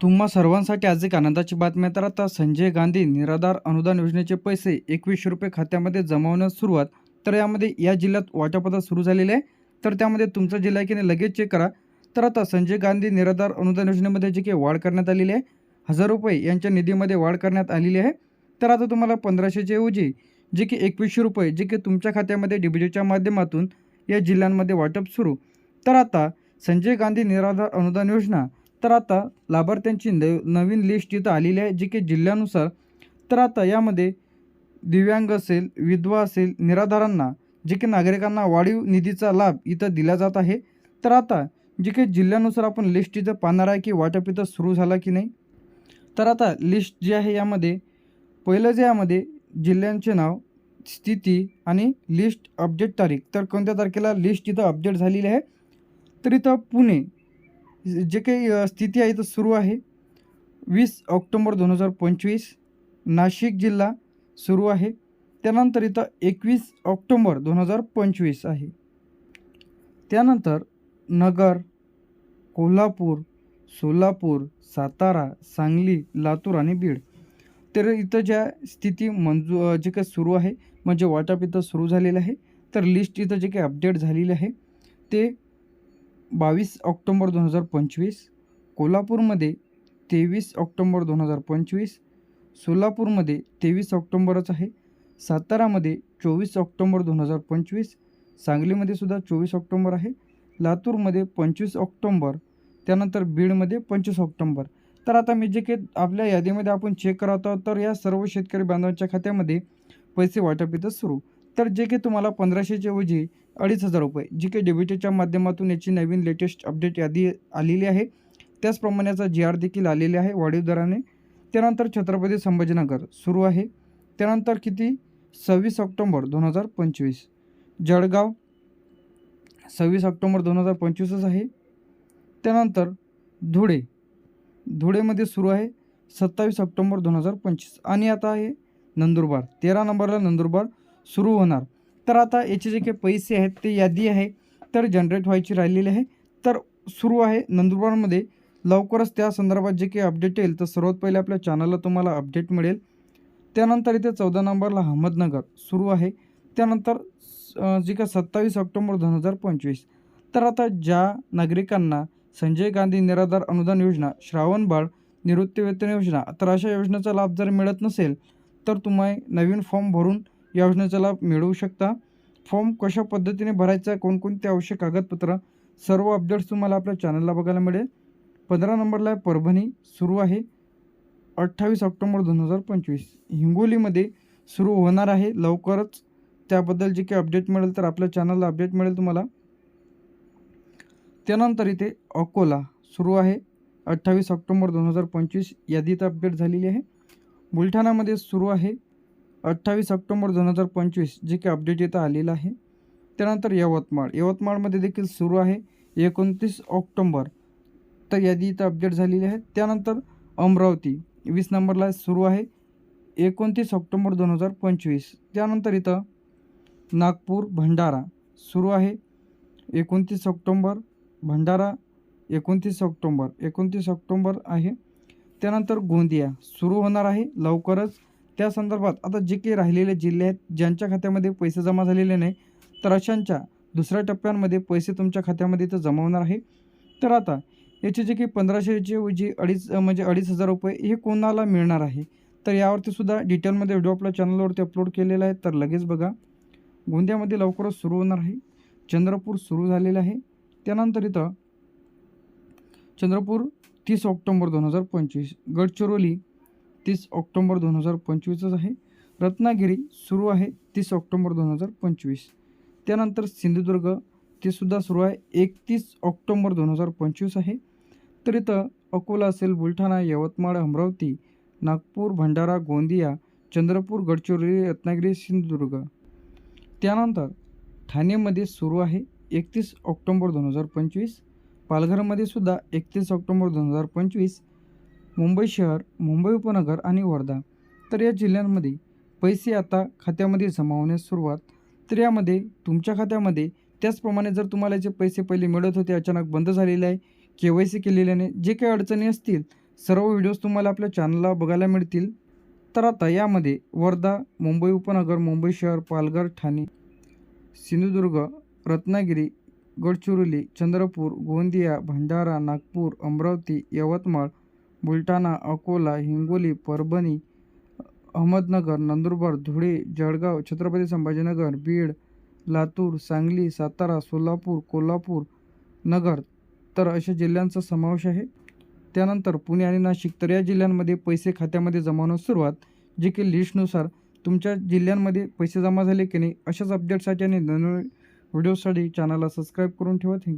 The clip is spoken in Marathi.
तुम्हा सर्वांसाठी आज एक आनंदाची बातमी तर आता संजय गांधी निराधार अनुदान योजनेचे पैसे एकवीसशे रुपये खात्यामध्ये जमावण्यास सुरुवात. तर यामध्ये या जिल्ह्यात वाटापता सुरू झालेली आहे. तर त्यामध्ये तुमचा जिल्हा आहे की नाही लगेच चेक करा. तर आता संजय गांधी निराधार अनुदान योजनेमध्ये जी काही वाढ करण्यात आलेली आहे हजार रुपये यांच्या निधीमध्ये वाढ करण्यात आलेली आहे. तर आता तुम्हाला पंधराशेच्या ऐवजी जे की एकवीसशे रुपये जे की तुमच्या खात्यामध्ये डीबीटीच्या माध्यमातून या जिल्ह्यांमध्ये वाटप सुरू. तर आता संजय गांधी निराधार अनुदान योजना तर आता लाभार्थ्यांची न नवीन लिस्ट इथं आलेली आहे जी की जिल्ह्यानुसार. तर आता यामध्ये दिव्यांग असेल विधवा असेल निराधारांना जे की नागरिकांना वाढीव निधीचा लाभ इथं दिला जात आहे. तर आता जे काही जिल्ह्यानुसार आपण लिस्ट इथं पाहणार आहे की वाटप इथं सुरू झाला की नाही. तर आता लिस्ट जी आहे यामध्ये पहिलं जे यामध्ये जिल्ह्यांचे नाव स्थिती आणि लिस्ट अपडेट तारीख. तर कोणत्या तारखेला लिस्ट इथं अपडेट झालेली आहे? तर इथं पुणे जे काही स्थिती आहे इथं सुरू आहे. वीस ऑक्टोंबर दोन हजार पंचवीस नाशिक जिल्हा सुरू आहे. त्यानंतर इथं एकवीस ऑक्टोंबर दोन हजार पंचवीस आहे. त्यानंतर नगर कोल्हापूर सोलापूर सातारा सांगली लातूर आणि बीड. तर इथं ज्या स्थिती मंजू जे काही सुरू आहे म्हणजे वाटप इथं सुरू झालेलं आहे तर लिस्ट इथं जे काही अपडेट झालेली आहे ते बावीस ऑक्टोंबर दोन हजार पंचवीस कोल्हापूरमध्ये तेवीस ऑक्टोंबर दोन हजार पंचवीस सोलापूरमध्ये तेवीस ऑक्टोंबरच आहे सातारामध्ये चोवीस ऑक्टोंबर दोन हजार पंचवीस सांगलीमध्ये सुद्धा चोवीस ऑक्टोंबर आहे लातूरमध्ये पंचवीस ऑक्टोंबर त्यानंतर बीडमध्ये पंचवीस ऑक्टोंबर. तर आता मी जे काही आपल्या यादीमध्ये आपण चेक करत आहोत तर या सर्व शेतकरी बांधवांच्या खात्यामध्ये पैसे वाटप इथं सुरू. तर जे काही तुम्हाला पंधराशेच्या ऐवजी अडीच हजार रुपये जी काही डेबिटेच्या माध्यमातून याची नवीन लेटेस्ट अपडेट यादी आलेली आहे. त्याचप्रमाणे याचा जी आर देखील आलेली आहे वाढीव दराने. त्यानंतर छत्रपती संभाजीनगर सुरू आहे. त्यानंतर किती? सव्वीस ऑक्टोंबर दोन हजार पंचवीस. जळगाव सव्वीस ऑक्टोंबर दोन हजार पंचवीसच आहे. त्यानंतर धुळे धुळेमध्ये सुरू आहे. सत्तावीस ऑक्टोंबर दोन हजार पंचवीस. आणि आता आहे नंदुरबार. तेरा नंबरला नंदुरबार. सुरू होणार. तर आता याचे जे काही पैसे आहेत ते यादी आहे तर जनरेट व्हायची राहिलेली आहे. तर सुरू आहे नंदुरबारमध्ये. लवकरच त्या संदर्भात जे काही अपडेट येईल तर सर्वात पहिले आपल्या चॅनलला तुम्हाला अपडेट मिळेल. त्यानंतर इथे चौदा नंबरला अहमदनगर सुरू आहे. त्यानंतर जे काय सत्तावीस ऑक्टोंबर दोन हजार पंचवीस. तर आता ज्या नागरिकांना संजय गांधी निराधार अनुदान योजना श्रावणबाळ निवृत्तीवेतन योजना तर अशा योजनेचा लाभ जर मिळत नसेल तर तुम्ही नवीन फॉर्म भरून या योजनेचा लाभ मिळवू शकता. फॉर्म कशा पद्धतीने भरायचा कोणकोणते आवश्यक कागदपत्र सर्व अपडेट्स तुम्हाला आपल्या चॅनलला बघायला मिळेल. पंधरा नंबरला आहे परभणी सुरू आहे. अठ्ठावीस ऑक्टोंबर दोन हजार पंचवीस. हिंगोलीमध्ये सुरू होणार आहे लवकरच. त्याबद्दल जे काही अपडेट मिळेल तर आपल्या चॅनलला अपडेट मिळेल तुम्हाला. त्यानंतर इथे अकोला सुरू आहे. अठ्ठावीस ऑक्टोंबर दोन हजार पंचवीस यादीत अपडेट झालेली आहे. बुलढाणामध्ये सुरू आहे. अठ्ठावीस ऑक्टोंबर दोन हजार पंचवीस जे काही अपडेट इथं आलेलं आहे. त्यानंतर यवतमाळ. यवतमाळमध्ये देखील सुरू आहे. एकोणतीस ऑक्टोंबर तर यादी इथं अपडेट झालेली आहे. त्यानंतर अमरावती वीस नंबरला सुरू आहे. एकोणतीस ऑक्टोंबर दोन हजार पंचवीस. त्यानंतर इथं नागपूर भंडारा सुरू आहे. एकोणतीस ऑक्टोंबर भंडारा एकोणतीस ऑक्टोंबर एकोणतीस ऑक्टोंबर आहे. त्यानंतर गोंदिया सुरू होणार आहे. लवकरच त्या संदर्भात आता जे काही राहिलेले जिल्हे आहेत ज्यांच्या खात्यामध्ये पैसे जमा झालेले नाही तर अशांच्या दुसऱ्या टप्प्यांमध्ये पैसे तुमच्या खात्यामध्ये इथं जमा होणार आहे. तर आता याचे जे काही पंधराशेचे ऐवजी अडीच म्हणजे अडीच हजार रुपये हे कोणाला मिळणार आहे? तर यावरती सुद्धा डिटेलमध्ये व्हिडिओ आपल्या चॅनलवरती अपलोड केलेला आहे तर लगेच बघा. गोंदियामध्ये लवकरच सुरू होणार आहे. चंद्रपूर सुरू झालेलं आहे. त्यानंतर इथं चंद्रपूर तीस ऑक्टोंबर दोन हजार पंचवीस गडचिरोली तीस ऑक्टोंबर दोन हजार पंचवीसच आहे. रत्नागिरी सुरू आहे तीस ऑक्टोंबर दोन हजार पंचवीस. त्यानंतर सिंधुदुर्ग ते सुद्धा सुरू आहे एकतीस ऑक्टोंबर दोन हजार पंचवीस आहे. तर इथं अकोला असेल बुलढाणा यवतमाळ अमरावती नागपूर भंडारा गोंदिया चंद्रपूर गडचिरोली रत्नागिरी सिंधुदुर्ग. त्यानंतर ठाणेमध्ये सुरू आहे एकतीस ऑक्टोंबर दोन हजार पंचवीस. पालघरमध्ये सुद्धा एकतीस ऑक्टोंबर दोन हजार पंचवीस. मुंबई शहर मुंबई उपनगर आणि वर्धा. तर या जिल्ह्यांमध्ये पैसे आता खात्यामध्ये जमा होण्यास सुरुवात. तर यामध्ये तुमच्या खात्यामध्ये त्याचप्रमाणे जर तुम्हाला याचे पैसे पहिले मिळत होते अचानक बंद झालेले आहे के वाय सी केलेल्याने नाही जे काही अडचणी असतील सर्व व्हिडिओज तुम्हाला आपल्या चॅनलला बघायला मिळतील. तर आता यामध्ये वर्धा मुंबई उपनगर मुंबई शहर पालघर ठाणे सिंधुदुर्ग रत्नागिरी गडचिरोली चंद्रपूर गोंदिया भंडारा नागपूर अमरावती यवतमाळ बुलढाणा अकोला हिंगोली परभणी अहमदनगर नंदुरबार धुळे जळगाव छत्रपती संभाजीनगर बीड लातूर सांगली सातारा सोलापूर कोल्हापूर नगर तर अशा जिल्ह्यांचा समावेश आहे. त्यानंतर पुणे आणि नाशिक तर या जिल्ह्यांमध्ये पैसे खात्यामध्ये जमा होण्यास सुरुवात जे की लिस्टनुसार तुमच्या जिल्ह्यांमध्ये पैसे जमा झाले की नाही अशाच अपडेटसाठी आणि नवीन व्हिडिओसाठी चॅनलला सबस्क्राईब करून ठेवा. थँक्यू